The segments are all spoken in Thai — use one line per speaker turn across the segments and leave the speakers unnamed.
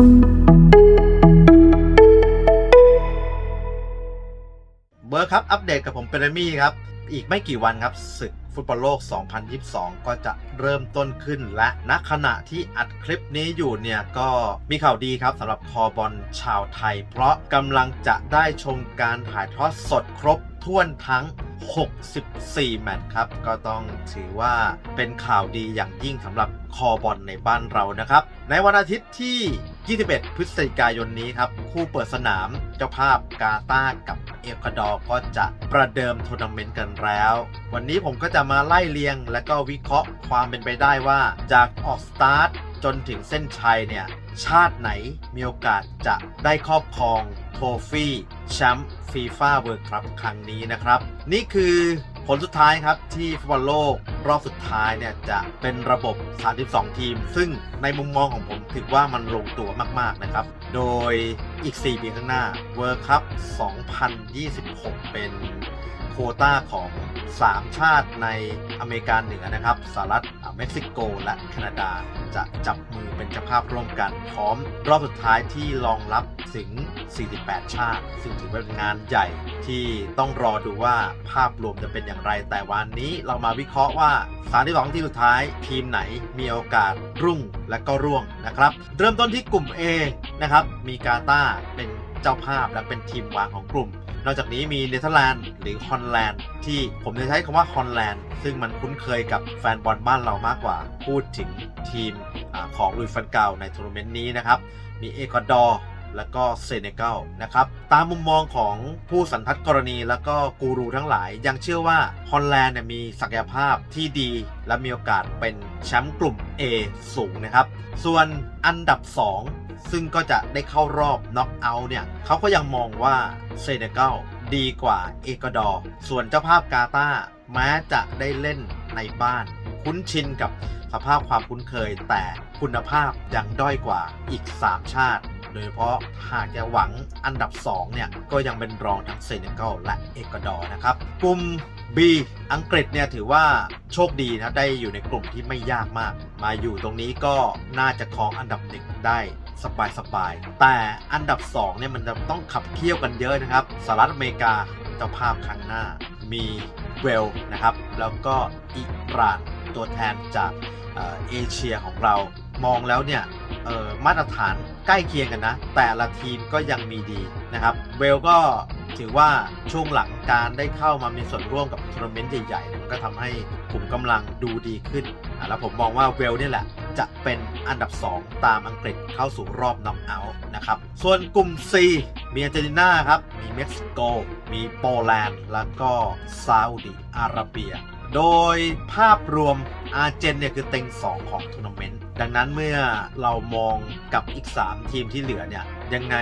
เบอร์ครับ อัปเดตกับผมเปรมี่ครับ อีกไม่กี่วันครับศึกฟุตบอลโลก 2022 ก็จะเริ่มต้นขึ้นและณขณะที่อัดคลิปนี้อยู่เนี่ยก็มีข่าวดีครับสำหรับคอบอลชาวไทย เพราะกำลังจะได้ชมการถ่ายทอดสดครบถ้วนทั้ง 64 แมตช์ครับ ก็ต้องถือว่าเป็นข่าวดีอย่างยิ่งสำหรับคอบอลในบ้านเรานะครับ ในวันอาทิตย์ที่ 21 พฤศจิกายนนี้ครับ คู่เปิดสนามเจ้าภาพกาตาร์กับเอกวาดอร์ก็จะประเดิมทัวร์นาเมนต์กันแล้ว วันนี้ผมก็จะมาไล่เรียง และก็วิเคราะห์ความเป็นไปได้ว่าจากออกสตาร์ทจนถึงเส้นชัยเนี่ยชาติไหนมีโอกาสจะได้ครอบครอง โทฟี่แชมป์ฟีฟ่าเวิร์ครับครั้งนี้นะครับ นี่คือผลสุดท้ายครับที่ฟุตบอลโลกรอบสุดท้ายเนี่ยจะเป็นระบบ 32 ทีม ซึ่งในมุมมองของผมถือว่ามันลงตัวมากๆนะครับ โดยอีก 4 ปีข้างหน้า World Cup 2026 เป็น ต้าของ 3 ชาติในอเมริกาเหนือนะครับสหรัฐเม็กซิโกและแคนาดาจะจับมือเป็นเจ้าภาพร่วมกัน พร้อมรอบสุดท้ายที่รองรับถึง 48 ชาติ ซึ่งถือว่าเป็นงานใหญ่ที่ต้องรอดูว่าภาพรวมจะเป็นอย่างไร แต่วันนี้เรามาวิเคราะห์ว่า32ทีมสุดท้าย ทีมไหนมีโอกาสรุ่งและก็ร่วงนะครับ เริ่มต้นที่กลุ่ม A นะครับมีกาตาเป็นเจ้าภาพและเป็นทีมวางของกลุ่ม นอกจากนี้มีเนเธอร์แลนด์หรือฮอลแลนด์ที่ผมจะใช้คำว่าฮอลแลนด์ซึ่งมันคุ้นเคยกับแฟนบอลบ้านเรามากกว่า พูดถึงทีมอของลุยฟันเกาในทัวร์นาเมนต์นี้นะครับ มีเอกวาดอร์แล้วก็เซเนกัลนะครับ ตามมุมมองของผู้สันทัดกรณีแล้วก็กูรูทั้งหลาย ยังเชื่อว่าฮอลแลนด์เนี่ยมีศักยภาพที่ดี และมีโอกาสเป็นแชมป์กลุ่ม A สูงนะครับ ส่วนอันดับ 2 ซึ่งก็จะได้เข้ารอบน็อกเอาท์เนี่ยเขาก็ยังมองว่าเซเนกัลดีกว่าเอกวาดอร์ ส่วนเจ้าภาพกาตาร์แม้จะได้เล่นในบ้าน คุ้นชินกับสภาพความคุ้นเคย แต่คุณภาพยังด้อยกว่าอีก 3 ชาติโดยเฉพาะหากจะหวังอันดับ 2 เนี่ย ก็ยังเป็นรองทั้งเซเนกัลและเอกวาดอร์นะครับ กลุ่ม B อังกฤษเนี่ยถือว่าโชคดีนะ ได้อยู่ในกลุ่มที่ไม่ยากมาก มาอยู่ตรงนี้ก็น่าจะครองอันดับหนึ่งได้ สบายๆแต่อันดับ2เนี่ยมันจะต้องขับเคี่ยวกันเยอะนะครับสหรัฐอเมริกาเจ้าภาพครั้งหน้า มีเวลนะครับ แล้วก็อิหร่านตัวแทนจากเอเชียของเรามองแล้วเนี่ยมาตรฐานใกล้เคียงกันนะ แต่ละทีมก็ยังมีดีนะครับ เวลก็ถือว่าช่วงหลังการได้เข้ามามีส่วนร่วมกับทัวร์นาเมนต์ใหญ่ๆมันก็ทำให้กลุ่มกำลังดูดีขึ้น แล้วผมมองว่าเวลนี่แหละ จะเป็นอันดับ 2 ตามอังกฤษเข้าสู่รอบน็อกเอาท์นะครับ ส่วนกลุ่ม C มีอาร์เจนตินาครับ มีเม็กซิโก มีโปแลนด์ แล้วก็ซาอุดิอาระเบีย โดยภาพรวมอาร์เจนเนี่ยคือเต็ง 2 ของทัวร์นาเมนต์ ดังนั้นเมื่อเรามองกับอีก 3 ทีมที่เหลือเนี่ย ยังไง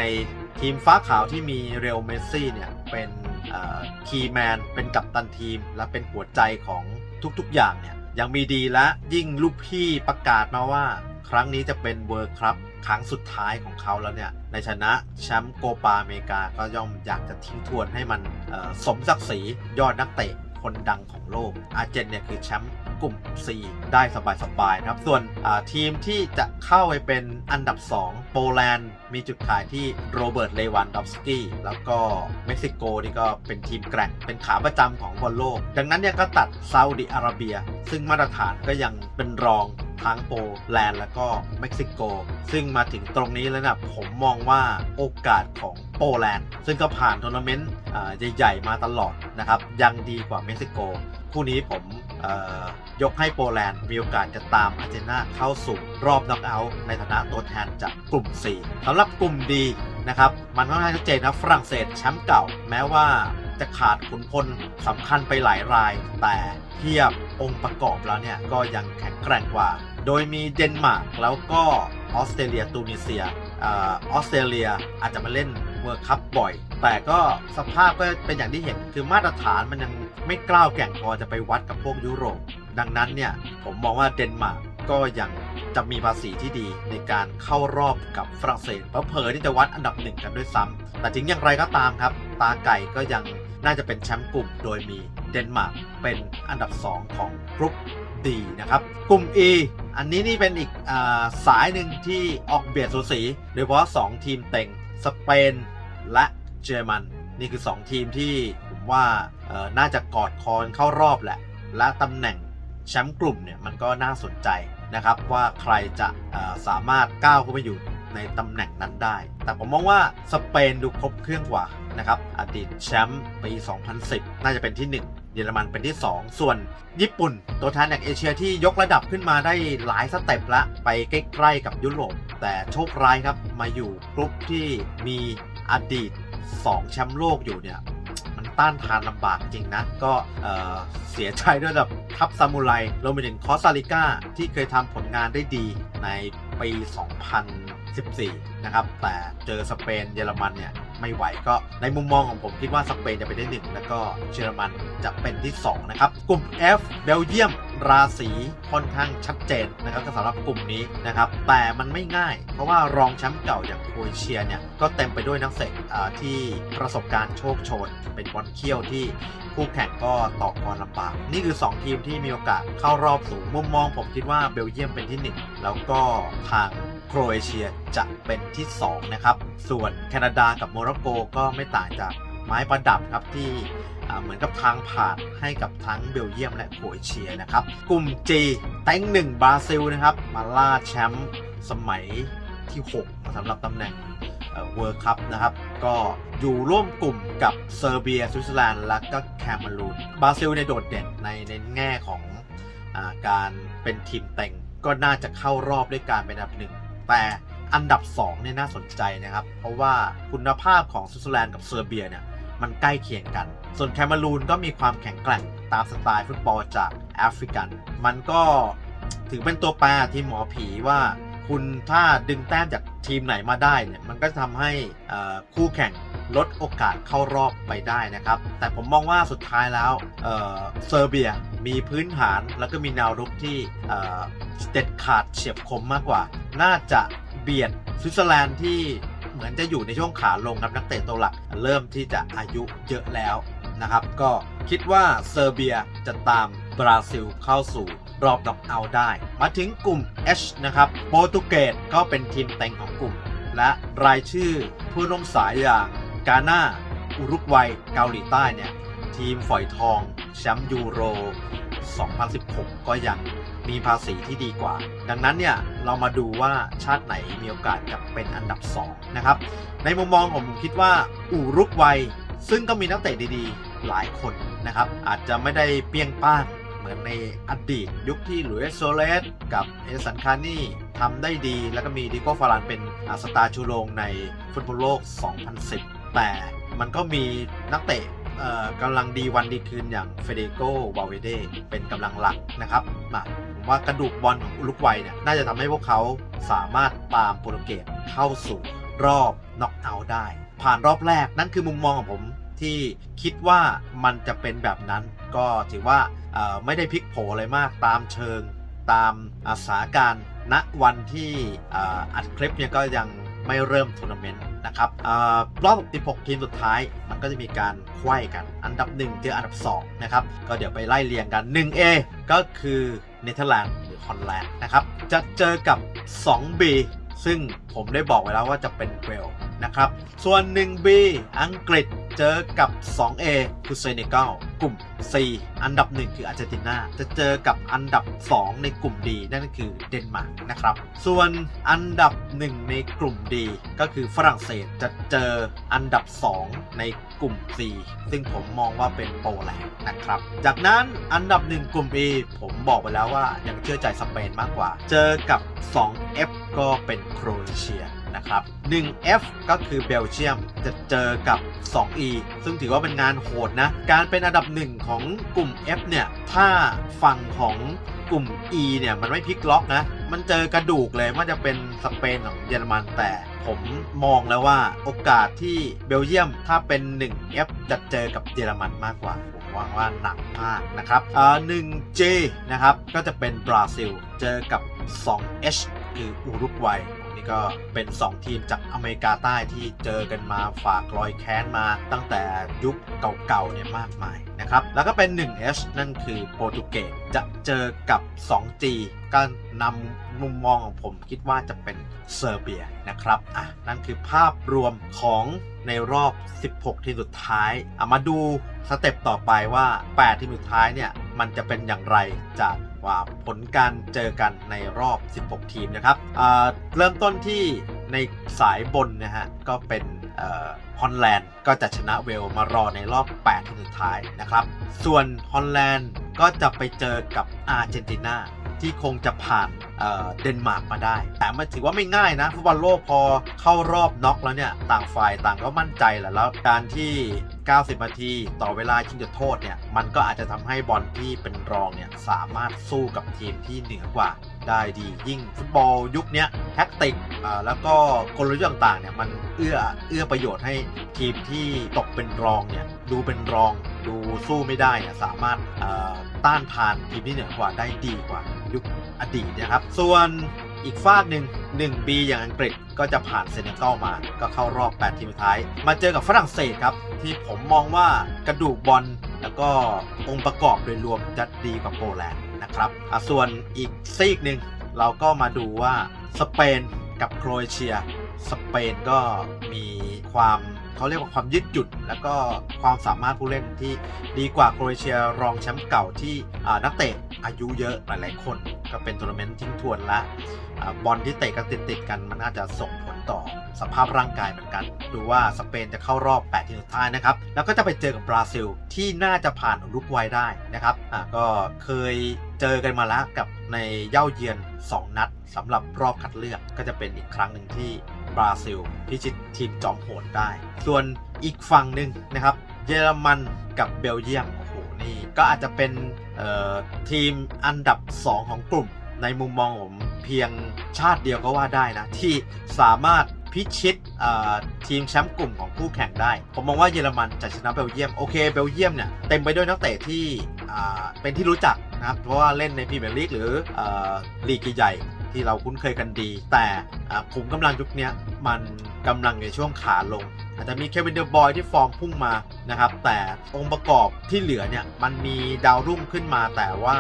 ทีมฟ้าขาวที่มีเรลเมสซี่เนี่ย เป็นคีย์แมน เป็นกัปตันทีม และเป็นหัวใจของทุกๆอย่างเนี่ย ยังมีดีและยิ่งลูกพี่ประกาศมาว่า ครั้งนี้จะเป็นเวิร์ครับครั้งสุดท้ายของเขาแล้วเนี่ย ในชนะแชมป์โกปาอเมริกาก็ย่อมอยากจะทิ้งทวนให้มันสมศักดิ์ศรียอดนักเตะคนดังของโลกอาร์เจนเนี่ยคือแชมป์ กลุ่ม C ได้สบายๆนะครับ ส่วนทีมที่จะเข้าไปเป็นอันดับ 2 โปแลนด์มีจุดขายที่โรเบิร์ตเลวันดอฟสกี้แล้วก็เม็กซิโกนี่ก็เป็นทีมแกร่ง เป็นขาประจำของบอลโลก ดังนั้นเนี่ยก็ตัดซาอุดิอาระเบีย ซึ่งมาตรฐานก็ยังเป็นรองทั้งโปแลนด์แล้วก็เม็กซิโก ซึ่งมาถึงตรงนี้แล้วนะผมมองว่าโอกาสของโปแลนด์ซึ่งก็ผ่านทัวร์นาเมนต์ใหญ่ๆมาตลอดนะครับ ยังดีกว่าเม็กซิโก คู่นี้ผมยกให้โปแลนด์มีโอกาสจะตามอาร์เจนตินาเข้าสู่รอบน็อกเอาท์ในฐานะตัวแทนจากกลุ่ม 4สำหรับกลุ่มดีนะครับ มันค่อนข้างชัดเจนนะฝรั่งเศสแชมป์เก่า แม้ว่าจะขาดขุนพลสำคัญไปหลายราย แต่เทียบองค์ประกอบแล้วเนี่ย ก็ยังแข็งแกร่งกว่า โดยมีเดนมาร์กแล้วก็ออสเตรเลียตูนิเซียอออสเตรเลียอาจจะมาเล่นเวิร์คัพบ่อย แต่ก็สภาพก็เป็นอย่างที่เห็นคือมาตรฐานมันยังไม่กล้าวแก่งพอจะไปวัดกับพวกยุโรป ดังนั้นเนี่ยผมมองว่าเดนมาร์กก็ยังจะมีภาษีที่ดีในการเข้ารอบกับฝรั่งเศสเพอๆที่จะวัดอันดับหนึ่งกันด้วยซ้ำแต่ถึงอย่างไรก็ตามครับ ตาไก่ก็ยังน่าจะเป็นแชมป์กลุ่มโดยมีเดนมาร์กเป็นอันดับ 2 ของกรุ๊ปดีนะครับ กลุ่ม E อันนี้นี่เป็นอีกอสายหนึ่งที่ออกเบียดสูสี โดยเฉพาะ 2 ทีมเต็ง สเปนและ เยอรมัน นี่คือ 2 ทีมที่ผมว่าน่าจะกอดคอนเข้ารอบแหละ และตำแหน่งแชมป์กลุ่มเนี่ยมันก็น่าสนใจนะครับว่าใครจะสามารถก้าวเข้าไปอยู่ในตำแหน่งนั้นได้ แต่ผมมองว่าสเปนดูครบเครื่องกว่านะครับอดีตแชมป์ปี 2010 น่าจะเป็นที่ 1เยอรมันเป็นที่ 2 ส่วนญี่ปุ่น ตัวแทนจากเอเชียที่ยกระดับขึ้นมาได้หลายสเต็ปละไปใกล้ๆกับยุโรป แต่โชคร้ายครับมาอยู่กลุ่มที่มีอดีต 2 แชมป์โลกอยู่เนี่ย มันต้านทานลำบากจริงนะ ก็เเสียใจด้วยกับทัพซามูไรรวมไปถึงคอสตาริกาที่เคยทำผลงานได้ดีในปี 2014 นะครับ แต่เจอสเปนเยอรมันเนี่ยไม่ไหวก็ในมุมมองของผมคิดว่าสเปนจะไปได้หนึ่งแล้วก็เยอรมันจะเป็นที่ 2 นะครับ กลุ่ม F เบลเยียม ราศีค่อนข้างชัดเจนนะครับสำหรับกลุ่มนี้นะครับ แต่มันไม่ง่าย เพราะว่ารองแชมป์เก่าอย่างโครเอเชียเนี่ยก็เต็มไปด้วยนักเตะที่ประสบการณ์โชคโชน เป็นบอลเขี้ยวที่คู่แข่งก็ตอกกรลำบาก นี่คือ 2 ทีมที่มีโอกาสเข้ารอบสูงมุมมองผมคิดว่าเบลเยียมเป็นที่ 1 แล้วก็ทางโครเอเชียจะเป็นที่ 2 นะครับ ส่วนแคนาดากับโมร็อกโกก็ไม่ต่างจาก ไม้ประดับครับที่เหมือนกับทางผ่านให้กับทั้งเบลเยียมและโครเอเชียนะครับ กลุ่ม G แตงหนึ่งบราซิลนะครับ มาล่าแชมป์สมัยที่ 6 สำหรับตำแหน่งเวิร์คัพนะครับ ก็อยู่ร่วมกลุ่มกับเซอร์เบียสวิตเซอร์แลนด์และก็แคนารูนบราซิลในโดดเด่นในในแง่ของอการเป็นทีมเต็งก็น่าจะเข้ารอบด้วยการเป็นอันดับหนึ่งแต่อันดับ2เนี่ยน่าสนใจนะครับ เพราะว่าคุณภาพของสวิตเซอร์แลนด์กับเซอร์เบียเนี่ย มันใกล้เคียงกัน ส่วนแคนารูนก็มีความแข็งแกร่งตามสไตล์ฟุตบอลจากแอฟริกัน มันก็ถือเป็นตัวแปรทีมหมอผีว่าคุณถ้าดึงแต้มจากทีมไหนมาได้เนี่ยมันก็จะทำให้คู่แข่งลดโอกาสเข้ารอบไปได้นะครับ แต่ผมมองว่าสุดท้ายแล้วเซอร์เบียมีพื้นฐานแล้วก็มีแนวรุกที่เอ่อเด็ดขาดเฉียบคมมากกว่า น่าจะเบียดสวิตเซอร์แลนด์ที่ เหมือนจะอยู่ในช่วงขาลงครับนักเตะตัวหลัก เริ่มที่จะอายุเยอะแล้วนะครับ ก็คิดว่าเซอร์เบียจะตามบราซิลเข้าสู่รอบน็อกเอาได้ มาถึงกลุ่ม H นะครับ โปรตุเกสก็เป็นทีมเต็งของกลุ่ม และรายชื่อผู้ร่วมสายอย่างกาน่าอุรุกวัยเกาหลีใต้เนี่ยทีมฝอยทองแชมป์ยูโร 2016 ก็ยัง มีภาษีที่ดีกว่า ดังนั้นเนี่ยเรามาดูว่าชาติไหนมีโอกาสกับเป็นอันดับ2นะครับในมุมมองของผมคิดว่าอุรุกวัยซึ่งก็มีนักเตะดีๆ หลายคนนะครับ อาจจะไม่ได้เปี้ยงป้านเหมือนในอดีตยุคที่หลุยส์โซเลสกับเอสันคานี่ทำได้ดี แล้วก็มีดิโก้ฟารานเป็นอาสตาร์ชูโรงในฟุตบอลโลก 2010 แต่มันก็มีนักเตะกำลังดีวันดีคืนอย่างเฟเดโกวาเวเดเป็นกำลังหลักนะครับมา ว่ากระดูกบอลของอุลุกวัยเนี่ยน่าจะทำให้พวกเขาสามารถตามโปรตุเกสเข้าสู่รอบน็อกเอาท์ได้ ผ่านรอบแรกนั่นคือมุมมองของผมที่คิดว่ามันจะเป็นแบบนั้น ก็ถือว่าไม่ได้พลิกโผอะไรมากตามเชิงตามอาสาการณวันที่อัดคลิปเนี่ยก็ยังไม่เริ่มทัวร์นาเมนต์นะครับอรอบ 16 ทีมสุดท้าย มันก็จะมีการไขว้กัน อันดับ 1 เจออันดับ 2 นะครับ ก็เดี๋ยวไปไล่เรียงกัน 1A ก็คือ เนเธอร์แลนด์หรือฮอลแลนด์นะครับ จะเจอกับ 2B ซึ่งผมได้บอกไว้แล้วว่าจะเป็นเวลนะครับ ส่วน 1B อังกฤษเจอกับ 2A คือเซเนกัลกลุ่ม C อันดับ 1 คืออาร์เจนตินา จะเจอกับอันดับ 2 ในกลุ่ม D นั่นก็คือเดนมาร์กนะครับ ส่วนอันดับ 1 ในกลุ่ม D ก็คือฝรั่งเศสจะเจออันดับ 2 ใน กลุ่ม C ซึ่งผมมองว่าเป็นโปรแลนด์นะครับ จากนั้นอันดับ 1 กลุ่ม E ผมบอกไปแล้วว่ายังเชื่อใจสเปนมากกว่า เจอกับ 2F ก็เป็นโครเอเชียนะครับ 1F ก็คือเบลเยียมจะเจอกับ 2E ซึ่งถือว่าเป็นงานโหดนะ การเป็นอันดับหนึ่งของกลุ่ม F เนี่ย ถ้าฝั่งของกลุ่ม E เนี่ย มันไม่พลิกล็อกนะ มันเจอกระดูกเลยว่าจะเป็นสเปนของเยอรมันแต่ ผมมองแล้วว่าโอกาสที่เบลเยียมถ้าเป็น 1F จะเจอกับเยอรมันมากกว่า ผมหวังว่าหนักมากนะครับอ่า 1J นะครับ ก็จะเป็นบราซิล เจอกับ 2H คืออุรุกวัย นี่ก็เป็น 2 ทีมจากอเมริกาใต้ที่เจอกันมาฝากรอยแค้นมาตั้งแต่ยุคเก่าๆเนี่ยมากมายนะครับ แล้วก็เป็น 1H นั่นคือโปรตุเกสจะเจอกับ 2G ก็นำมุมมองของผมคิดว่าจะเป็นเซอร์เบียนะครับอะนั่นคือภาพรวมของในรอบ 16 ทีมสุดท้ายอะมาดูสเต็ปต่อไปว่า 8 ทีมสุดท้ายเนี่ย มันจะเป็นอย่างไรจาก ว่าผลการเจอกันในรอบ 16 ทีมนะครับเเริ่มต้นที่ในสายบนนะฮะก็เป็นฮอลแลนด์ก็จะชนะเวลมารอในรอบ 8 ทีมสุดท้ายนะครับ ส่วนฮอลแลนด์ก็จะไปเจอกับอาร์เจนตินา ที่คงจะผ่านเดนมาร์กมาได้ แต่มันถือว่าไม่ง่ายนะฟุตบอลโลกพอเข้ารอบน็อกแล้วเนี่ย ต่างฝ่ายต่างก็มั่นใจแหละแล้วการที่ 90 นาทีต่อเวลาชิงจุดโทษเนี่ย มันก็อาจจะทำให้บอลที่เป็นรองเนี่ย สามารถสู้กับทีมที่เหนือกว่าได้ดียิ่งฟุตบอลยุคนี้แท็กติกแล้วก็กลยุทธ์ต่างๆเนี่ยมันเอื้อเอื้อประโยชน์ให้ทีมที่ตกเป็นรองเนี่ยดูเป็นรองดูสู้ไม่ได้เนี่ยสามารถ ต้านทานทีมที่เหนือกว่าได้ดีกว่ายุคอดีตนะครับ ส่วนอีกฝากหนึ่ง1ปีอย่างอังกฤษก็จะผ่านเซเนกัลมา ก็เข้ารอบ 8 ทีมสุดท้าย มาเจอกับฝรั่งเศสครับ ที่ผมมองว่ากระดูกบอลแล้วก็องค์ประกอบโดยรวมจะดีกว่าโปแลนด์นะครับส่วนอีกซีกหนึ่งเราก็มาดูว่าสเปนกับโครเอเชีย สเปนก็มีความ เขาเรียกว่าความยืดหยุ่นแล้วก็ความสามารถผู้เล่นที่ดีกว่าโครเอเชียรองแชมป์เก่าที่นักเตะอายุเยอะหลายๆคน ก็เป็นทัวร์นาเมนต์ทิ้งทวนละอ่าบอลที่เตะกันติดๆกันมันอาจจะส่งผลต่อสภาพร่างกายเหมือนกัน ดูว่าสเปนจะเข้ารอบ 8 ทีมสุดท้ายนะครับ แล้วก็จะไปเจอกับบราซิล ที่น่าจะผ่านอุรุกวัยได้นะครับอ่าก็เคยเจอกันมาแล้วกับในเย่าเยือน 2 นัดสำหรับรอบคัดเลือกก็จะเป็นอีกครั้งหนึ่งที่ บราซิล พิชิตทีมจอมโหดได้ ส่วนอีกฝั่งหนึ่งนะครับ เยอรมันกับเบลเยียมโอ้โหนี่ก็อาจจะเป็นเอ่อทีมอันดับ 2 ของกลุ่ม ในมุมมองผมเพียงชาติเดียวก็ว่าได้นะ ที่สามารถพิชิตเอ่อทีมแชมป์กลุ่มของคู่แข่งได้ ผมมองว่าเยอรมันจะชนะเบลเยียม โอเค เบลเยียมเนี่ยเต็มไปด้วยนักเตะที่อ่าเป็นที่รู้จักนะครับ เพราะว่าเล่นในพรีเมียร์ลีกหรือเอ่อลีกใหญ่ ที่เราคุ้นเคยกันดี แต่ภูมิกำลังยุคนี้มันกำลังในช่วงขาลง อาจจะมีเควินเดอร์บอยที่ฟอร์มพุ่งมานะครับ แต่องค์ประกอบที่เหลือเนี่ย มันมีดาวรุ่งขึ้นมา แต่ว่า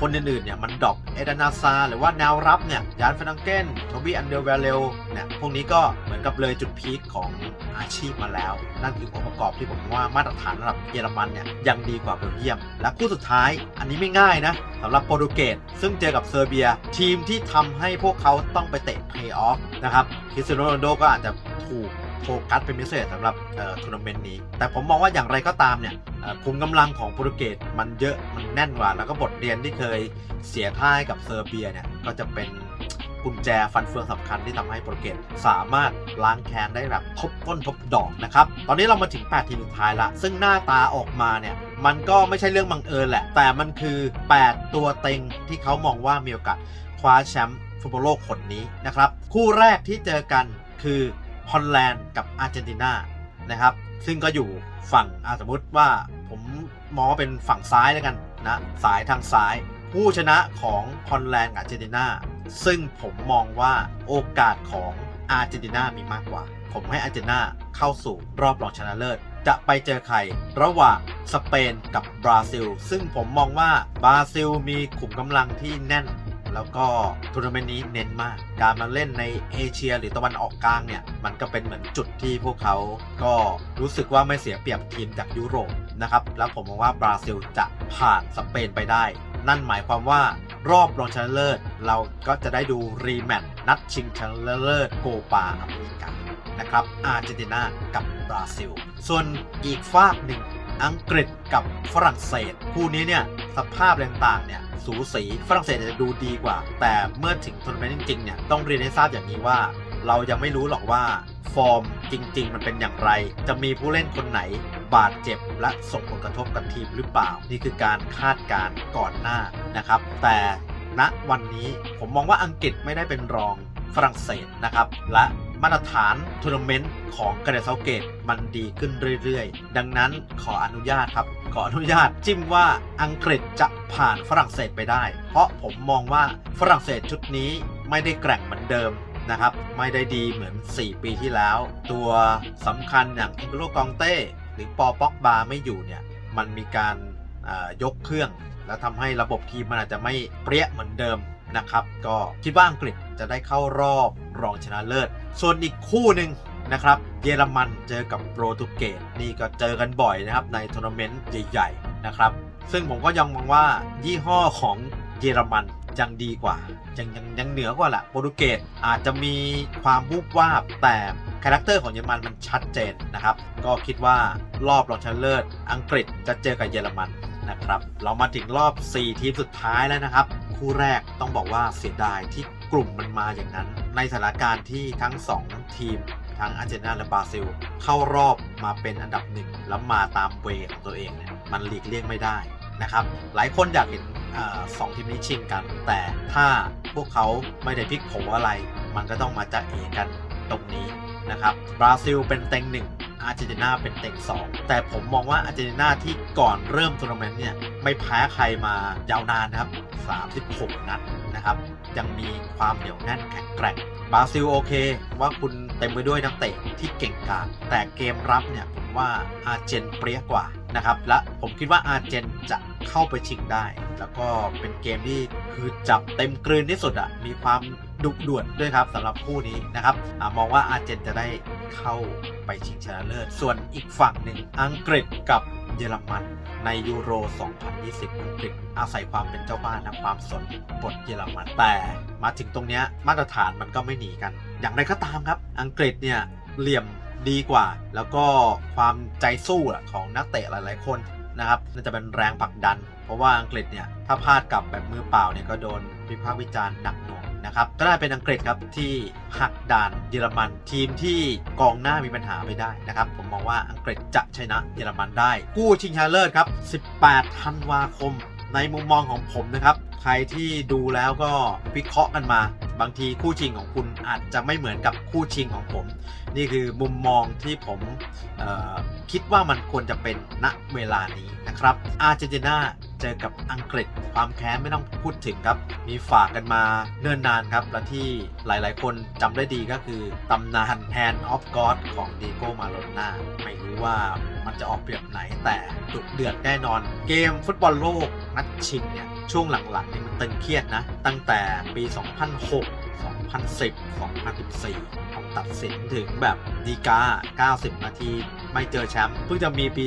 คนอื่นๆเนี่ย มันดรอปเอดานาซาหรือว่าแนวรับเนี่ยยานฟนังเกนโทบี้อันเดอร์เวลเลเนี่ยพวกนี้ก็เหมือนกับเลยจุดพีคของอาชีพมาแล้ว นั่นคือองค์ประกอบที่ผมว่ามาตรฐานระดับเยอรมันเนี่ยยังดีกว่าเบลเยียม และคู่สุดท้ายอันนี้ไม่ง่ายนะสำหรับโปรตุเกสซึ่งเจอกับเซอร์เบีย ทีมที่ทำให้พวกเขาต้องไปเตะเพลย์ออฟนะครับคริสเตียโนโรนโดก็อาจจะถูก โฟกัสเป็นพิเศษสำหรับทัวร์นาเมนต์นี้ แต่ผมมองว่าอย่างไรก็ตามเนี่ยคุมกำลังของโปรตุเกสมันเยอะมันแน่นกว่า แล้วก็บทเรียนที่เคยเสียท่าให้กับเซอร์เบียเนี่ยก็จะเป็นกุญแจฟันเฟืองสำคัญที่ทำให้โปรตุเกสสามารถล้างแค้นได้แบบทบต้นทบดอกนะครับ ตอนนี้เรามาถึง 8 ทีมสุดท้ายละ ซึ่งหน้าตาออกมาเนี่ย มันก็ไม่ใช่เรื่องบังเอิญแหละ แต่มันคือ 8 ตัวเต็งที่เขามองว่ามีโอกาสคว้าแชมป์ฟุตบอลโลกคนนี้นะครับ คู่แรกที่เจอกันคือ ฮอลแลนด์กับอาร์เจนตินานะครับ ซึ่งก็อยู่ฝั่งสมมติว่าผมมองว่าเป็นฝั่งซ้ายแล้วกันนะสายทางซ้าย ผู้ชนะของฮอลแลนด์กับอาร์เจนตินาซึ่งผมมองว่าโอกาสของอาร์เจนตินามีมากกว่า ผมให้อาร์เจนตินาเข้าสู่รอบรองชนะเลิศ จะไปเจอใครระหว่างสเปนกับบราซิล ซึ่งผมมองว่าบราซิลมีขุมกำลังที่แน่น แล้วก็ทัวร์นาเมนต์นี้เน้นมาก การมาเล่นในเอเชียหรือตะวันออกกลางเนี่ย มันก็เป็นเหมือนจุดที่พวกเขาก็รู้สึกว่าไม่เสียเปรียบทีมจากยุโรปนะครับ แล้วผมมองว่าบราซิลจะผ่านสเปนไปได้ นั่นหมายความว่ารอบรองชนะเลิศ เราก็จะได้ดูรีแมตช์นัดชิงชนะเลิศโกปาอเมริกานะครับอาร์เจนตินากับบราซิล ส่วนอีกฝากหนึ่ง อังกฤษกับฝรั่งเศส คู่นี้เนี่ยสภาพต่างๆเนี่ยสูสีฝรั่งเศสจะดูดีกว่า แต่เมื่อถึงทัวร์นาเมนต์จริงๆเนี่ยต้องเรียนให้ทราบอย่างนี้ว่า เรายังไม่รู้หรอกว่าฟอร์มจริง ๆ มันเป็นอย่างไร จะมีผู้เล่นคนไหนบาดเจ็บและส่งผลกระทบกับทีมหรือเปล่า นี่คือการคาดการณ์ก่อนหน้านะครับ แต่ณวันนี้ผมมองว่าอังกฤษไม่ได้เป็นรองฝรั่งเศสนะครับ และ มาตรฐานทัวร์นาเมนต์ของกระเดซาเกตมันดีขึ้นเรื่อยๆ ดังนั้นขออนุญาตครับ ขออนุญาตจิ้มว่าอังกฤษจะผ่านฝรั่งเศสไปได้ เพราะผมมองว่าฝรั่งเศสชุดนี้ไม่ได้แกร่งเหมือนเดิมนะครับ ไม่ได้ดีเหมือน 4 ปีที่แล้ว ตัวสำคัญอย่างอ็นโกลกองเต้ หรือปอป็อกบาไม่อยู่เนี่ย มันมีการยกเครื่อง แล้วทำให้ระบบทีมมันอาจจะไม่เปรี้ยเหมือนเดิม นะครับ ก็คิดว่าอังกฤษจะได้เข้ารอบรองชนะเลิศ ส่วนอีกคู่หนึ่งนะครับ เยอรมันเจอกับโปรตุเกสนี่ก็เจอกันบ่อยนะครับในทัวร์นาเมนต์ใหญ่ ๆ นะครับ ซึ่งผมก็ยังมองว่ายี่ห้อของเยอรมันยังดีกว่า ยังยังยังเหนือกว่าแหละโปรตุเกสอาจจะมีความบุบวาบแต่คาแรคเตอร์ของเยอรมันมันชัดเจนนะครับ ก็คิดว่ารอบรองชนะเลิศอังกฤษจะเจอกับเยอรมัน นะครับ เรามาถึงรอบ 4 ทีมสุดท้ายแล้วนะครับ คู่แรกต้องบอกว่าเสียดายที่กลุ่มมันมาอย่างนั้น ในสถานการณ์ที่ทั้ง 2 ทีม ทั้งอาร์เจนตินาและบราซิล เข้ารอบมาเป็นอันดับหนึ่งแล้วมาตามเวของตัวเองเนี่ยมันหลีกเลี่ยงไม่ได้นะครับ หลายคนอยากเห็นอสองทีมนี้ชิงกัน แต่ถ้าพวกเขาไม่ได้พลิกโผอะไร มันก็ต้องมาจะเอกันตรงนี้นะครับบราซิลเป็นเต็งหนึ่ง อาร์เจนตินาเป็นเต็งสองแต่ผมมองว่าอาร์เจนตินาที่ก่อนเริ่มทัวร์นาเมนต์เนี่ยไม่แพ้ใครมายาวนานนะครับ 36 นัดนะครับ ยังมีความเหนียวแน่นแข็งแกร่งบราซิลโอเค ว่าคุณเต็มไปด้วยนักเตะที่เก่งกาจแต่เกมรับเนี่ยผมว่าอาร์เจนเปรี้ยกว่านะครับ และผมคิดว่าอาร์เจนจะเข้าไปชิงได้ แล้วก็เป็นเกมที่คือจับเต็มกลืนที่สุดอะมีความ ดุด่วนด้วยครับสำหรับคู่นี้นะครับอมองว่าอาร์เจนจะได้เข้าไปชิงชนะเลิศ ส่วนอีกฝั่งหนึ่งอังกฤษกับเยอรมันในยูโร 2020 อังกฤษอาศัยความเป็นเจ้าบ้านและความสนบทเยอรมันแต่มาถึงตรงนี้มาตรฐานมันก็ไม่หนีกัน อย่างไรก็ตามครับ อังกฤษเนี่ยเหลี่ยมดีกว่า แล้วก็ความใจสู้ของนักเตะหลาย ๆ คนนะครับน่าจะเป็นแรงผลักดัน เพราะว่าอังกฤษเนี่ยถ้าพลาดกลับแบบมือเปล่าเนี่ยก็โดนวิพากษ์วิจารณ์หนักหน่วง นะครับ ก็ได้เป็นอังกฤษครับที่หักด่านเยอรมันทีมที่กองหน้ามีปัญหาไปได้นะครับ ผมมองว่าอังกฤษจะชนะเยอรมันได้ กู้ชิงชนะเลิศครับ 18 ธันวาคม ในมุมมองของผมนะครับ ใครที่ดูแล้วก็วิเคราะห์กันมา บางทีคู่ชิงของคุณอาจจะไม่เหมือนกับคู่ชิงของผม นี่คือมุมมองที่ผมคิดว่ามันควรจะเป็นณเวลานี้นะครับ อาร์เจนตินาเจอกับอังกฤษความแค้นไม่ต้องพูดถึงครับ มีฝากกันมาเนิ่นนานครับ และที่หลายๆ คนจำได้ดีก็คือตำนาน Hand of God ของดีโก้มาโลนาไม่ ว่ามันจะออกเปรียบไหนแต่ดุเดือดแน่นอน เกมฟุตบอลโลกนัดชิงเนี่ยช่วงหลังๆนี่มันตึงเครียดนะ ตั้งแต่ปี 2006 2010 2014ต้องตัดสินถึงแบบดีกา 90 นาทีไม่เจอแชมป์เพิ่งจะมีปี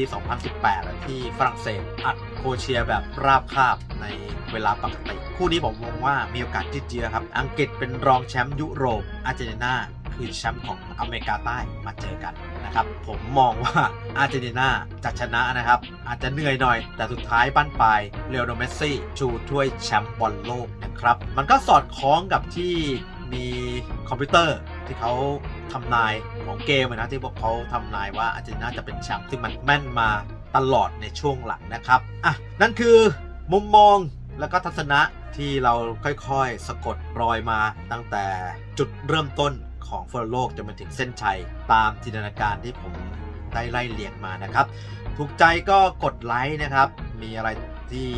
2018 ที่ฝรั่งเศสอัดโครเอเชียแบบราบคาบในเวลาปกติ คู่นี้ผมมองว่ามีโอกาสที่เจียครับ อังกฤษเป็นรองแชมป์ยุโรปอาร์เจนตินา คือแชมป์ของอเมริกาใต้มาเจอกันนะครับ ผมมองว่าอาร์เจนตินาจะชนะนะครับ อาจจะเหนื่อยหน่อย แต่สุดท้ายปั้นปลายเรอัลโดเมสซี่ชูถ้วยแชมป์บอลโลกนะครับ มันก็สอดคล้องกับที่มีคอมพิวเตอร์ที่เขาทำนายของเกมนะที่พวกเขาทำนายว่าอาร์เจนตินาจะเป็นแชมป์ซึ่งมันแม่นมาตลอดในช่วงหลังนะครับอะนั่นคือมุมมองแล้วก็ทัศนะที่เราค่อยๆ สะกดรอยมาตั้งแต่จุดเริ่มต้น ของฟุตบอลโลกจนมาถึงเส้นชัย ตามจินตนาการที่ผมได้ไล่เรียงมานะครับ ถูกใจก็กดไลค์นะครับ มีอะไรที่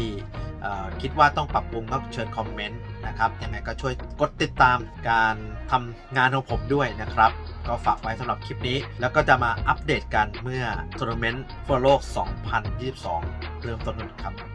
คิดว่าต้องปรับปรุงก็เชิญคอมเมนต์นะครับ ยังไงก็ช่วยกดติดตามการทำงานของผมด้วยนะครับ ก็ฝากไว้สำหรับคลิปนี้ แล้วก็จะมาอัปเดตกันเมื่อทัวร์นาเมนต์ฟุตบอลโลก 2022 เริ่มต้นครับ